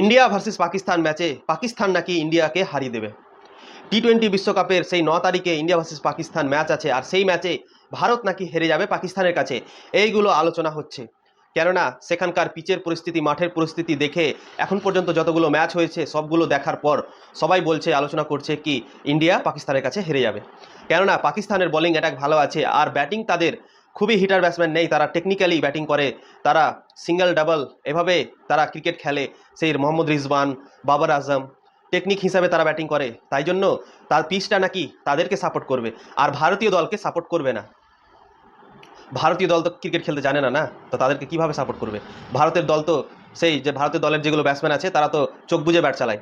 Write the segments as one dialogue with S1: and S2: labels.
S1: India versus Pakistan ম্যাচে পাকিস্তান নাকি ইন্ডিয়াকে হারিয়ে দেবে। টি টোয়েন্টি বিশ্বকাপের সেই ন তারিখে ইন্ডিয়া ভার্সেস পাকিস্তান ম্যাচ আছে আর সেই ম্যাচে ভারত নাকি হেরে যাবে পাকিস্তানের কাছে। এইগুলো আলোচনা হচ্ছে। কেননা সেখানকার পিচের পরিস্থিতি, মাঠের পরিস্থিতি দেখে এখন পর্যন্ত যতগুলো ম্যাচ হয়েছে, সবগুলো দেখার পর সবাই বলছে, আলোচনা করছে কি ইন্ডিয়া পাকিস্তানের কাছে হেরে যাবে। কেননা পাকিস্তানের বোলিং অ্যাটাক ভালো আছে আর ব্যাটিং তাদের খুবই হিটার ব্যাটসম্যান নেই, তারা টেকনিক্যালি ব্যাটিং করে, তারা সিঙ্গেল ডাবল এভাবে তারা ক্রিকেট খেলে। সেই মোহাম্মদ রিজওয়ান, বাবর আজম টেকনিক হিসাবে তারা ব্যাটিং করে। তাই জন্য তার পিচটা নাকি তাদেরকে সাপোর্ট করবে, আর ভারতীয় দলকে সাপোর্ট করবে না। ভারতীয় দল তো ক্রিকেট খেলতে জানে না না? তো তাদেরকে কীভাবে সাপোর্ট করবে? ভারতের দল তো সেই যে ভারতের দলের যেগুলো ব্যাটসম্যান আছে, তারা তো চোখ বুজে ব্যাট চালায়।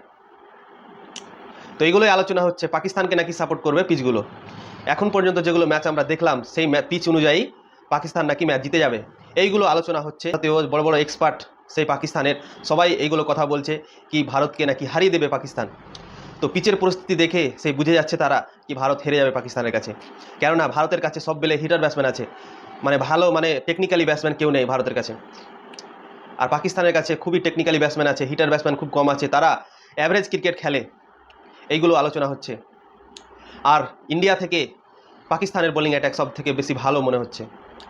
S1: তো এইগুলোই আলোচনা হচ্ছে, পাকিস্তানকে নাকি সাপোর্ট করবে পিচগুলো। এখন পর্যন্ত যেগুলো ম্যাচ আমরা দেখলাম, সেই পিচ অনুযায়ী পাকিস্তান নাকি ম্যাচ জিতে যাবে। এইগুলো আলোচনা হচ্ছে। বড় বড় এক্সপার্ট সেই পাকিস্তানের সবাই এইগুলো কথা বলছে কি ভারতকে নাকি হারিয়ে দেবে পাকিস্তান। তো পিচের পরিস্থিতি দেখে সেই বুঝে যাচ্ছে তারা কি ভারত হেরে যাবে পাকিস্তানের কাছে। কেননা ভারতের কাছে সব বেলে হিটার ব্যাটসম্যান আছে। মানে ভালো মানে টেকনিক্যালি ব্যাটসম্যান কেউ নেই ভারতের কাছে। আর পাকিস্তানের কাছে খুবই টেকনিক্যালি ব্যাটসম্যান আছে হিটার ব্যাটসম্যান খুব কম আছে। তারা অ্যাভারেজ ক্রিকেট খেলে। এইগুলো আলোচনা হচ্ছে। আর ইন্ডিয়া থেকে পাকিস্তানের বোলিং অ্যাটাক সব থেকে বেশি ভালো মনে হচ্ছে।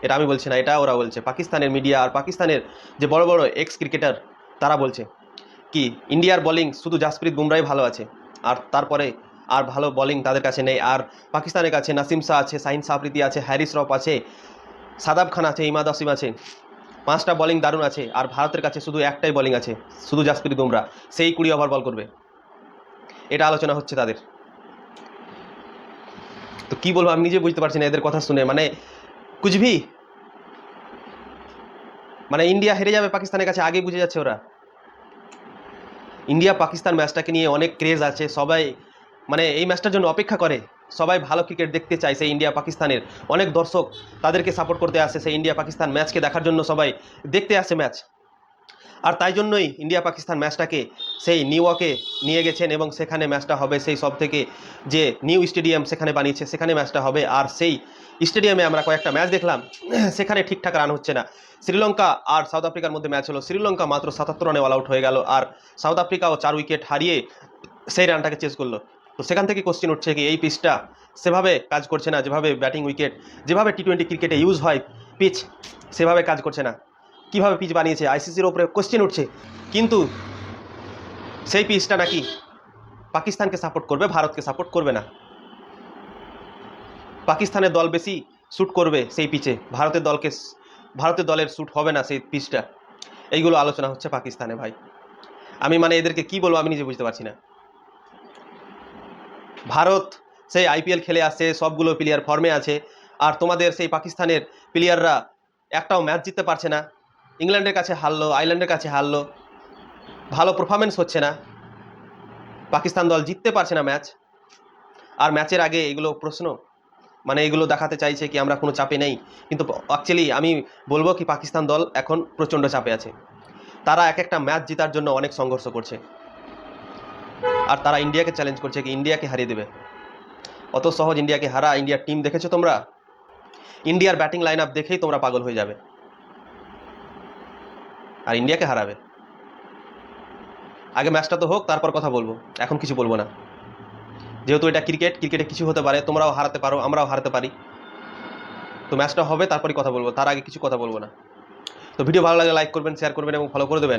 S1: এটা আমি বলছি না, এটা ওরা বলছে। পাকিস্তানের মিডিয়া আর পাকিস্তানের যে বড় বড় এক্স ক্রিকেটার তারা বলছে কি, ইন্ডিয়ার বোলিং শুধু জাসপ্রীত বুমরাই ভালো আছে, আর তারপরে আর ভালো বোলিং তাদের কাছে নেই। আর পাকিস্তানের কাছে নাসিম শাহ আছে সাইন সাফরিদি আছে, হ্যারিস রফ আছে, সাদাব খান আছে, ইমাদ আসিম আছে। পাঁচটা বোলিং দারুণ আছে, আর ভারতের কাছে শুধু একটাই বোলিং আছে, শুধু জাসপ্রীত বুমরা সেই কুড়ি ওভার বল করবে। এটা আলোচনা হচ্ছে তাদের। তো কি বলব, আমি নিজে বুঝতে পারছি না এদের কথা শুনে। মানে কুচভি মানে ইন্ডিয়া হেরে যাবে পাকিস্তানের কাছে আগে বুঝে যাচ্ছে ওরা। ইন্ডিয়া পাকিস্তান ম্যাচটাকে নিয়ে অনেক ক্রেজ আছে, সবাই মানে এই ম্যাচটার জন্য অপেক্ষা করে। সবাই ভালো ক্রিকেট দেখতে চায় সেই ইন্ডিয়া পাকিস্তানের। অনেক দর্শক তাদেরকে সাপোর্ট করতে আসে সেই ইন্ডিয়া পাকিস্তান ম্যাচকে দেখার জন্য সবাই দেখতে আসে ম্যাচ। আর তাই জন্যই ইন্ডিয়া পাকিস্তান ম্যাচটাকে সেই নিউ ইয়র্কে নিয়ে গেছেন এবং সেখানে ম্যাচটা হবে সেই সব থেকে যে নিউ স্টেডিয়াম সেখানে বানিয়েছে, সেখানে ম্যাচটা হবে। আর সেই স্টেডিয়ামে আমরা কয়েকটা ম্যাচ দেখলাম, সেখানে ঠিকঠাক রান হচ্ছে না। শ্রীলঙ্কা আর সাউথ আফ্রিকার মধ্যে ম্যাচ হলো। শ্রীলঙ্কা মাত্র সাতাত্তর রানে অল আউট হয়ে গেল আর সাউথ আফ্রিকাও চার উইকেট হারিয়ে সেই রানটাকে চেস করল। তো সেখান থেকে কোশ্চেন উঠছে কি এই পিচটা সেভাবে কাজ করছে না? যেভাবে ব্যাটিং উইকেট যেভাবে টি টোয়েন্টি ক্রিকেটে ইউজ হয় পিচ সেভাবে কাজ করছে না। কীভাবে পিচ বানিয়েছে? আইসিসির ওপরে কোশ্চেন উঠছে। কিন্তু সেই পিচটা নাকি পাকিস্তানকে সাপোর্ট করবে, ভারতকে সাপোর্ট করবে না। পাকিস্তানের দল বেশি শ্যুট করবে সেই পিচে। ভারতের দলকে ভারতের দলের শ্যুট হবে না সেই পিচটা। এইগুলো আলোচনা হচ্ছে পাকিস্তানে, ভাই। আমি মানে এদেরকে কি বলব আমি নিজে বুঝতে পারছি না। ভারত সেই আইপিএল খেলে আসছে, সবগুলো প্লেয়ার ফর্মে আছে। আর তোমাদের সেই পাকিস্তানের প্লেয়াররা একটাও ম্যাচ জিততে পারছে না। ইংল্যান্ডের কাছে হারলো আইল্যান্ডের কাছে হারলো। ভালো পারফরমেন্স হচ্ছে না। পাকিস্তান দল জিততে পারছে না ম্যাচ আর ম্যাচের আগে এগুলো প্রশ্ন মানে এগুলো দেখাতে চাইছে কি আমরা কোনো চাপে নেই। কিন্তু অ্যাকচুয়ালি আমি বলব কি পাকিস্তান দল এখন প্রচণ্ড চাপে আছে। তারা এক একটা ম্যাচ জেতার জন্য অনেক সংঘর্ষ করছে। আর তারা ইন্ডিয়াকে চ্যালেঞ্জ করছে কি ইন্ডিয়াকে হারিয়ে দেবে। অত সহজ ইন্ডিয়াকে হারা, ইন্ডিয়ার টিম দেখেছ তোমরা? ইন্ডিয়ার ব্যাটিং লাইন আপ দেখেই তোমরা পাগল হয়ে যাবে। আর ইন্ডিয়াকে হারাবে। আগে ম্যাচটা তো হোক, তারপর কথা বলব। এখন কিছু বলব না। যেহেতু এটা ক্রিকেট, ক্রিকেটে কিছু হতে পারে, তোমরাও হারাতে পারো, আমরাও হারাতে পারি। তো ম্যাচটা হবে, তারপরই কথা বলব। তার আগে কিছু কথা বলব না। তো ভিডিও ভালো লাগলে লাইক করবেন শেয়ার করবেন এবং ফলো করে দেবেন।